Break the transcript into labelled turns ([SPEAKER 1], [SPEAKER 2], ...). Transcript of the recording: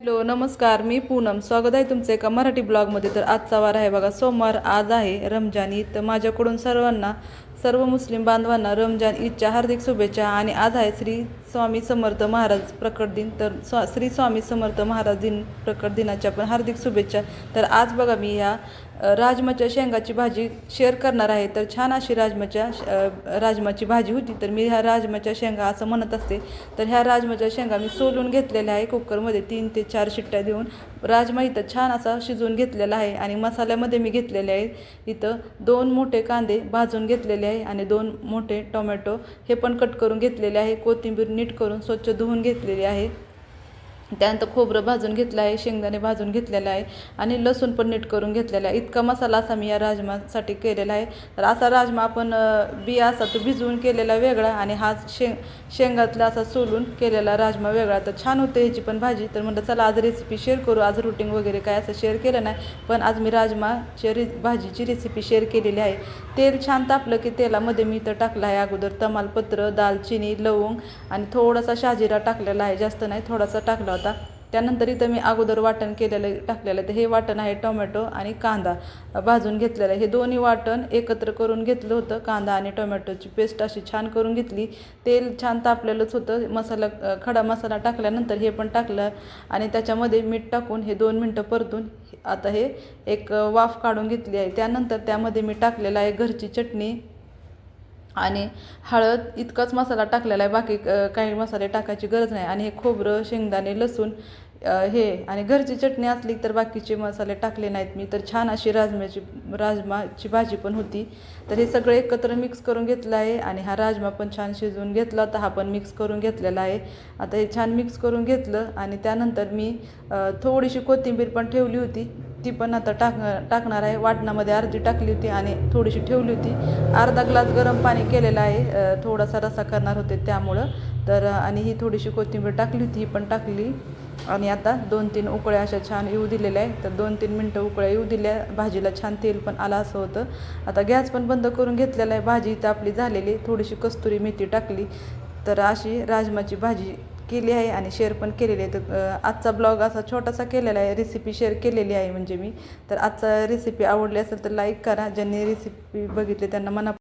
[SPEAKER 1] Hello नमस्कार मी पूनम. स्वागत आहे तुमचं एका मराठी ब्लॉगमध्ये तर आजचा वार आहे बघा सोमवार आज आहे रमजान ईद. तर माझ्याकडून सर्वांना सर्व मुस्लिम बांधवांना रमजान ईदच्या हार्दिक शुभेच्छा आणि आज आहे श्री स्वामी समर्थ महाराज प्रकट दिन तर स्वा श्री स्वामी समर्थ महाराज दिन प्रकट दिनाच्या पण हार्दिक शुभेच्छा. तर आज बघा मी ह्या राजमाच्या शेंगाची भाजी शेअर करणार आहे. तर छान अशी राजमाच्या राजमाची भाजी होती तर मी ह्या राजमाच्या शेंगा असं म्हणत असते. तर ह्या राजमाच्या शेंगा मी सोलून घेतलेल्या आहे कुकरमध्ये. तीन ते चार शिट्ट्या देऊन राजमा इथं छान असा शिजवून घेतलेला आहे आणि मसाल्यामध्ये मी घेतलेले आहे इथं दोन मोठे कांदे भाजून घेतलेले आहे आणि दोन मोठे टोमॅटो हे पण कट करून घेतलेले आहे. कोथिंबीर नीट करून स्वच्छ धुवून घेतलेली आहे. त्यानंतर खोबरं भाजून घेतलं आहे शेंगदाणे भाजून घेतलेलं आहे आणि लसूण पण नीट करून घेतलेला आहे. इतका मसाला असा मी या राजमासाठी केलेला आहे. तर असा राजमा आपण बिया असा तो भिजवून केलेला वेगळा आणि हा शेंग शेंगातला असा सोलून केलेला राजमा वेगळा. तर छान होते ह्याची पण भाजी. तर म्हटलं चला आज रेसिपी शेअर करू. आज रुटीन वगैरे काय असं शेअर केलं नाही. पण आज मी राजमाच्या रि भाजीची रेसिपी शेअर केलेली आहे. तेल छान तापलं की तेलामध्ये मी इथं टाकलं आहे. अगोदर तमालपत्र दालचिनी लवंग आणि थोडासा शाजिरा टाकलेला आहे. जास्त नाही थोडासा टाकला होता. त्यानंतर इथं मी अगोदर वाटण केलेलं टाकलेलं आहे तर हे वाटण आहे टोमॅटो आणि कांदा. भाजून घेतलेलं आहे. हे दोन्ही वाटण एकत्र करून घेतलं होतं. कांदा आणि टोमॅटोची पेस्ट अशी छान करून घेतली. तेल छान तापलेलंच होतं. मसाला खडा मसाला टाकल्यानंतर हे पण टाकलं आणि त्याच्यामध्ये मीठ टाकून हे दोन मिनटं परतून आता हे एक वाफ काढून घेतली आहे. त्यानंतर त्यामध्ये मी टाकलेलं आहे घरची चटणी. आणि हळद इतकाच मसाला टाकलेला आहे बाकी काही मसाले टाकायची गरज नाही. आणि हे खोबरं शेंगदाणे लसूण हे आणि घरची चटणी असली तर बाकीचे मसाले टाकले नाहीत मी. तर छान अशी राजम्याची राजमाची भाजी पण होती. तर हे सगळे एकत्र मिक्स करून घेतलं आहे आणि हा राजमा पण छान शिजवून घेतला तर हा पण मिक्स करून घेतलेला आहे. आता हे छान मिक्स करून घेतलं आणि त्यानंतर मी थोडीशी कोथिंबीर पण ठेवली होती. ती पण आता टाक टाकणार आहे. वाटणामध्ये अर्धी टाकली होती आणि थोडीशी ठेवली होती. अर्धा ग्लास गरम पाणी केलेलं आहे. थोडासा रसा करणार होते त्यामुळं. तर आणि ही थोडीशी कोथिंबीर टाकली होती. ही पण टाकली. आणि आता दोन तीन उकळ्या अशा छान येऊ दिलेल्या आहे तर दोन तीन मिनटं उकळ्या येऊ दिल्या. भाजीला छान तेल पण आलं असं होतं. आता गॅस पण बंद करून घेतलेला आहे. भाजी तर आपली झालेली थोडीशी कस्तुरी मेथी टाकली. तर अशी राजमाची भाजी केली आहे आणि शेअर पण केलेली आहे. तर आजचा ब्लॉग असा छोटासा केलेला आहे. रेसिपी शेअर केलेली आहे म्हणजे मी. तर आजचा रेसिपी आवडली असेल तर लाईक करा. ज्यांनी रेसिपी बघितली त्यांना मना